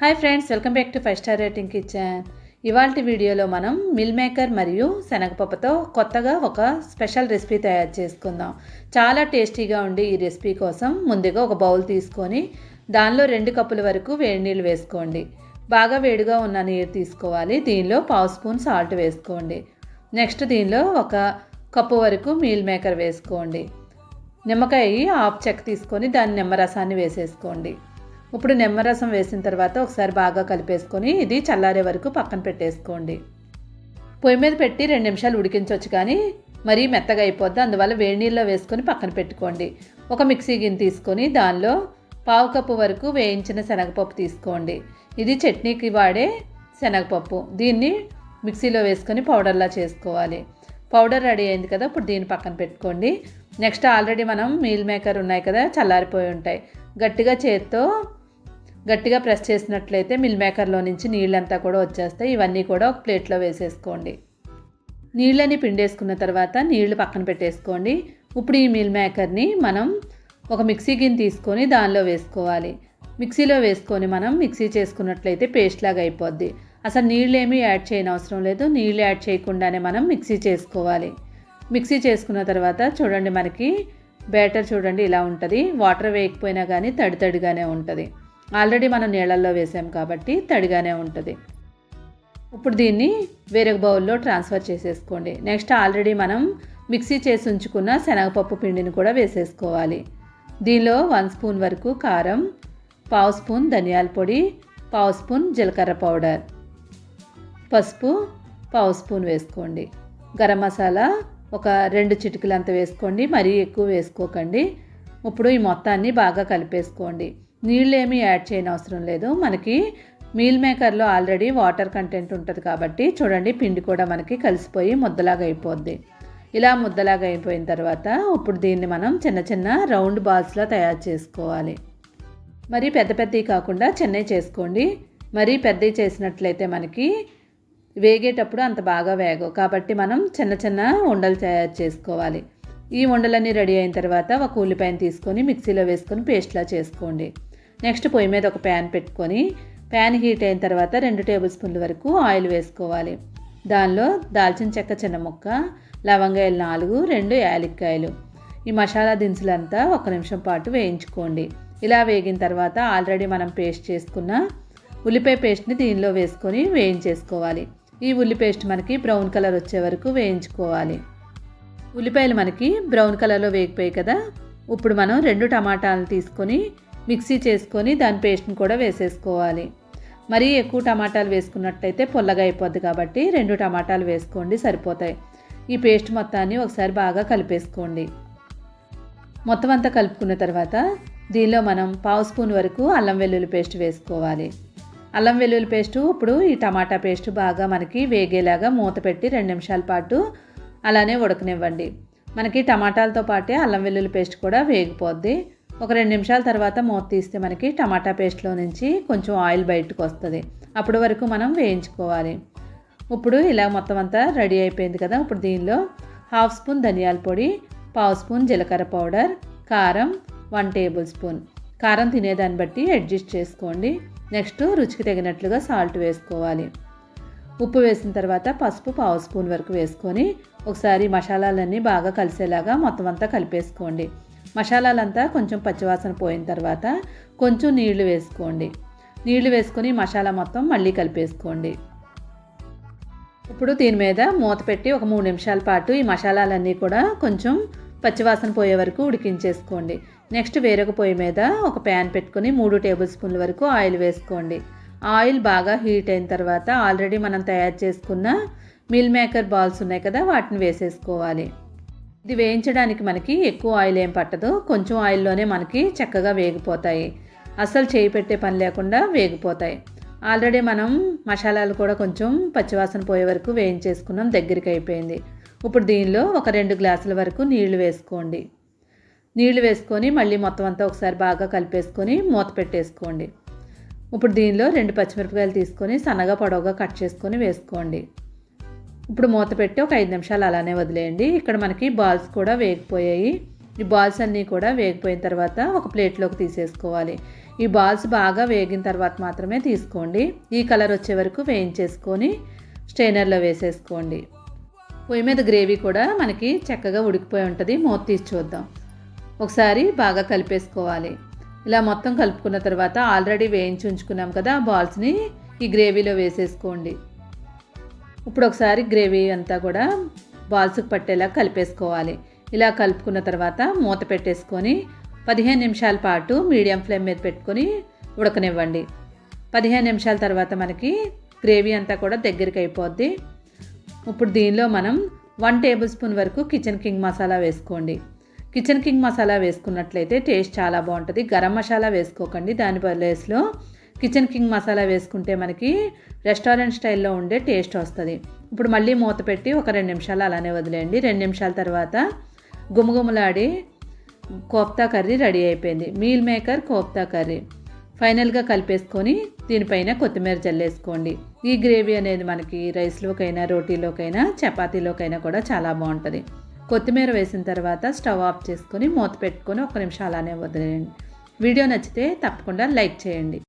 Hi friends welcome back to five star rating kitchen ఇవాళ వీడియోలో మనం మిల్ మేకర్ మరియు శనగపప్పుతో కొత్తగా ఒక స్పెషల్ రెసిపీ తయారు చేసుకుందాం. చాలా టేస్టీగా ఉండి ఈ రెసిపీ కోసం ముందుగా ఒక బౌల్ తీసుకొని దానిలో రెండు కప్పుల వరకు వేడి నీళ్ళు వేసుకోండి. బాగా వేడిగా ఉన్న నీరు తీసుకోవాలి. దీనిలో పావు స్పూన్ సాల్ట్ వేసుకోండి. నెక్స్ట్ దీనిలో ఒక కప్పు వరకు మీల్ మేకర్ వేసుకోండి. నిమ్మకాయ హాఫ్ చెక్క తీసుకొని దాని నిమ్మరసాన్ని వేసేసుకోండి. ఇప్పుడు నిమ్మరసం వేసిన తర్వాత ఒకసారి బాగా కలిపేసుకొని ఇది చల్లారే వరకు పక్కన పెట్టేసుకోండి. పొయ్యి మీద పెట్టి రెండు నిమిషాలు ఉడికించవచ్చు కానీ మరీ మెత్తగా అయిపోద్ది. అందువల్ల వేడి నీళ్ళలో వేసుకొని పక్కన పెట్టుకోండి. ఒక మిక్సీ గిన్నె తీసుకొని దానిలో పావు కప్పు వరకు వేయించిన శనగపప్పు తీసుకోండి. ఇది చట్నీకి వాడే శనగపప్పు. దీన్ని మిక్సీలో వేసుకొని పౌడర్లా చేసుకోవాలి. పౌడర్ రెడీ అయింది కదా ఇప్పుడు దీన్ని పక్కన పెట్టుకోండి. నెక్స్ట్ ఆల్రెడీ మనం మీల్ మేకర్ ఉన్నాయి కదా చల్లారిపోయి ఉంటాయి. గట్టిగా చేత్తో గట్టిగా ప్రెస్ చేసినట్లయితే మిల్ మేకర్లో నుంచి నీళ్ళంతా కూడా వచ్చేస్తాయి. ఇవన్నీ కూడా ఒక ప్లేట్లో వేసేసుకోండి. నీళ్ళని పిండేసుకున్న తర్వాత నీళ్ళు పక్కన పెట్టేసుకోండి. ఇప్పుడు ఈ మిల్ మేకర్ని మనం ఒక మిక్సీ గిన్నె తీసుకొని దానిలో వేసుకోవాలి. మిక్సీలో వేసుకొని మనం మిక్సీ చేసుకున్నట్లయితే పేస్ట్ లాగా అయిపోద్ది. అసలు నీళ్ళు ఏమీ యాడ్ చేయని అవసరం లేదు. నీళ్ళు యాడ్ చేయకుండానే మనం మిక్సీ చేసుకోవాలి. మిక్సీ చేసుకున్న తర్వాత చూడండి మనకి బ్యాటర్ చూడండి ఇలా ఉంటుంది. వాటర్ వేయకపోయినా కానీ తడి తడిగానే ఉంటుంది. ఆల్రెడీ మనం నీళ్ళల్లో వేసాం కాబట్టి తడిగానే ఉంటుంది. ఇప్పుడు దీన్ని వేరే బౌల్లో ట్రాన్స్ఫర్ చేసేసుకోండి. నెక్స్ట్ ఆల్రెడీ మనం మిక్సీ చేసి ఉంచుకున్న శనగపప్పు పిండిని కూడా వేసేసుకోవాలి. దీనిలో వన్ స్పూన్ వరకు కారం పావు స్పూన్ ధనియాల పొడి పావు స్పూన్ జీలకర్ర పౌడర్ పసుపు పావు స్పూన్ వేసుకోండి. గరం మసాలా ఒక రెండు చిటికలంత వేసుకోండి. మరీ ఎక్కువ వేసుకోకండి. ఇప్పుడు ఈ మొత్తాన్ని బాగా కలిపేసుకోండి. నీళ్ళు యాడ్ చేయని అవసరం లేదు. మనకి మీల్ మేకర్లో ఆల్రెడీ వాటర్ కంటెంట్ ఉంటుంది కాబట్టి చూడండి పిండి కూడా మనకి కలిసిపోయి ముద్దలాగా అయిపోద్ది. ఇలా ముద్దలాగా అయిపోయిన తర్వాత ఇప్పుడు దీన్ని మనం చిన్న చిన్న రౌండ్ బాల్స్లా తయారు చేసుకోవాలి. మరి పెద్ద పెద్దవి కాకుండా చిన్నవి చేసుకోండి. మరీ పెద్దవి చేసినట్లయితే మనకి వేగేటప్పుడు అంత బాగా వేగవు. కాబట్టి మనం చిన్న చిన్న ఉండలు తయారు చేసుకోవాలి. ఈ ఉండలన్నీ రెడీ అయిన తర్వాత ఒక ఉల్లిపాయను తీసుకొని మిక్సీలో వేసుకొని పేస్ట్లా చేసుకోండి. నెక్స్ట్ పొయ్యి మీద ఒక ప్యాన్ పెట్టుకొని ప్యాన్ హీట్ అయిన తర్వాత రెండు టేబుల్ స్పూన్ల వరకు ఆయిల్ వేసుకోవాలి. దానిలో దాల్చిన చెక్క చిన్న ముక్క లవంగాయలు నాలుగు రెండు యాలక్కాయలు. ఈ మసాలా దినుసులంతా ఒక నిమిషం పాటు వేయించుకోండి. ఇలా వేగిన తర్వాత ఆల్రెడీ మనం పేస్ట్ చేసుకున్న ఉల్లిపాయ పేస్ట్ని దీనిలో వేసుకొని వేయించేసుకోవాలి. ఈ ఉల్లి పేస్ట్ మనకి బ్రౌన్ కలర్ వచ్చే వరకు వేయించుకోవాలి. ఉల్లిపాయలు మనకి బ్రౌన్ కలర్లో వేగిపోయాయి కదా. ఇప్పుడు మనం రెండు టమాటాలను తీసుకొని మిక్సీ చేసుకొని దాని పేస్ట్ని కూడా వేసేసుకోవాలి. మరీ ఎక్కువ టమాటాలు వేసుకున్నట్టయితే పొల్లగా అయిపోద్ది కాబట్టి రెండు టమాటాలు వేసుకోండి సరిపోతాయి. ఈ పేస్ట్ మొత్తాన్ని ఒకసారి బాగా కలిపేసుకోండి. మొత్తం అంతా కలుపుకున్న తర్వాత దీనిలో మనం పావు స్పూన్ వరకు అల్లం వెల్లుల్లి పేస్ట్ వేసుకోవాలి. అల్లం వెల్లుల్లి పేస్టు ఇప్పుడు ఈ టమాటా పేస్ట్ బాగా మనకి వేగేలాగా మూత పెట్టి రెండు నిమిషాల పాటు అలానే ఉడకనివ్వండి. మనకి టమాటాలతో పాటే అల్లం వెల్లుల్లి పేస్ట్ కూడా వేగిపోద్ది. ఒక రెండు నిమిషాల తర్వాత మూత తీస్తే మనకి టమాటా పేస్ట్లో నుంచి కొంచెం ఆయిల్ బయటకు వస్తుంది. అప్పటి వరకు మనం వేయించుకోవాలి. ఇప్పుడు ఇలా మొత్తం అంతా రెడీ అయిపోయింది కదా ఇప్పుడు దీనిలో హాఫ్ స్పూన్ ధనియాల పొడి పావు స్పూన్ జీలకర్ర పౌడర్ కారం వన్ టేబుల్ స్పూన్. కారం తినేదాన్ని బట్టి అడ్జస్ట్ చేసుకోండి. నెక్స్ట్ రుచికి తగినట్లుగా సాల్ట్ వేసుకోవాలి. ఉప్పు వేసిన తర్వాత పసుపు పావు స్పూన్ వరకు వేసుకొని ఒకసారి మసాలాలన్నీ బాగా కలిసేలాగా మొత్తం అంతా కలిపేసుకోండి. మసాలాలంతా కొంచెం పచ్చివాసన పోయిన తర్వాత కొంచెం నీళ్ళు వేసుకోండి. నీళ్ళు వేసుకొని మసాలా మొత్తం మళ్ళీ కలిపేసుకోండి. ఇప్పుడు దీని మీద మూత పెట్టి ఒక మూడు నిమిషాల పాటు ఈ మసాలాలన్నీ కూడా కొంచెం పచ్చివాసన పోయే వరకు ఉడికించేసుకోండి. నెక్స్ట్ వేరొక పొయ్యి మీద ఒక ప్యాన్ పెట్టుకుని మూడు టేబుల్ స్పూన్ల వరకు ఆయిల్ వేసుకోండి. ఆయిల్ బాగా హీట్ అయిన తర్వాత ఆల్రెడీ మనం తయారు చేసుకున్న మిల్ మేకర్ బాల్స్ ఉన్నాయి కదా వాటిని వేసేసుకోవాలి. ఇది వేయించడానికి మనకి ఎక్కువ ఆయిల్ ఏం పట్టదు. కొంచెం ఆయిల్లోనే మనకి చక్కగా వేగిపోతాయి. అస్సలు చేయి పెట్టే పని లేకుండా వేగిపోతాయి. ఆల్రెడీ మనం మసాలాలు కూడా కొంచెం పచ్చివాసన పోయే వరకు వేయించేసుకున్నాం దగ్గరికి అయిపోయింది. ఇప్పుడు దీనిలో ఒక రెండు గ్లాసుల వరకు నీళ్ళు వేసుకోండి. నీళ్ళు వేసుకొని మళ్ళీ మొత్తం అంతా ఒకసారి బాగా కలిపేసుకొని మూత పెట్టేసుకోండి. ఇప్పుడు దీనిలో రెండు పచ్చిమిరపకాయలు తీసుకొని సన్నగా పొడవుగా కట్ చేసుకొని వేసుకోండి. ఇప్పుడు మూత పెట్టి ఒక ఐదు నిమిషాలు అలానే వదిలేయండి. ఇక్కడ మనకి బాల్స్ కూడా వేగిపోయాయి. ఈ బాల్స్ అన్నీ కూడా వేగిపోయిన తర్వాత ఒక ప్లేట్లోకి తీసేసుకోవాలి. ఈ బాల్స్ బాగా వేగిన తర్వాత మాత్రమే తీసుకోండి. ఈ కలర్ వచ్చే వరకు వేయించేసుకొని స్ట్రైనర్లో వేసేసుకోండి. పొయ్యి మీద గ్రేవీ కూడా మనకి చక్కగా ఉడికిపోయి ఉంటుంది. మూత తీసి చూద్దాం. ఒకసారి బాగా కలిపేసుకోవాలి. ఇలా మొత్తం కలుపుకున్న తర్వాత ఆల్రెడీ వేయించి ఉంచుకున్నాం కదా ఆ బాల్స్ని. ఈ గ్రేవీలో వేసేసుకోండి. ఇప్పుడు ఒకసారి గ్రేవీ అంతా కూడా బాల్స్కి పట్టేలా కలిపేసుకోవాలి. ఇలా కలుపుకున్న తర్వాత మూత పెట్టేసుకొని పదిహేను నిమిషాల పాటు మీడియం ఫ్లేమ్ మీద పెట్టుకొని ఉడకనివ్వండి. పదిహేను నిమిషాల తర్వాత మనకి గ్రేవీ అంతా కూడా దగ్గరికి అయిపోద్ది. ఇప్పుడు దీనిలో మనం వన్ టేబుల్ స్పూన్ వరకు కిచెన్ కింగ్ మసాలా వేసుకోండి. కిచెన్ కింగ్ మసాలా వేసుకున్నట్లయితే టేస్ట్ చాలా బాగుంటుంది. గరం మసాలా వేసుకోకండి. దాని ప్లేస్లో కిచెన్ కింగ్ మసాలా వేసుకుంటే మనకి రెస్టారెంట్ స్టైల్లో ఉండే టేస్ట్ వస్తుంది. ఇప్పుడు మళ్ళీ మూత పెట్టి ఒక రెండు నిమిషాలు అలానే వదిలేయండి. రెండు నిమిషాల తర్వాత గుమగుమలాడి కోప్తా కర్రీ రెడీ అయిపోయింది. Meal maker kofta curry. ఫైనల్గా కలిపేసుకొని దీనిపైన కొత్తిమీర జల్లేసుకోండి. ఈ గ్రేవీ అనేది మనకి రైస్లోకైనా రోటీలోకైనా చపాతీలోకైనా కూడా చాలా బాగుంటుంది. కొత్తిమీర వేసిన తర్వాత స్టవ్ ఆఫ్ చేసుకొని మూత పెట్టుకొని ఒక నిమిషం అలానే వదిలేయండి. వీడియో నచ్చితే తప్పకుండా లైక్ చేయండి.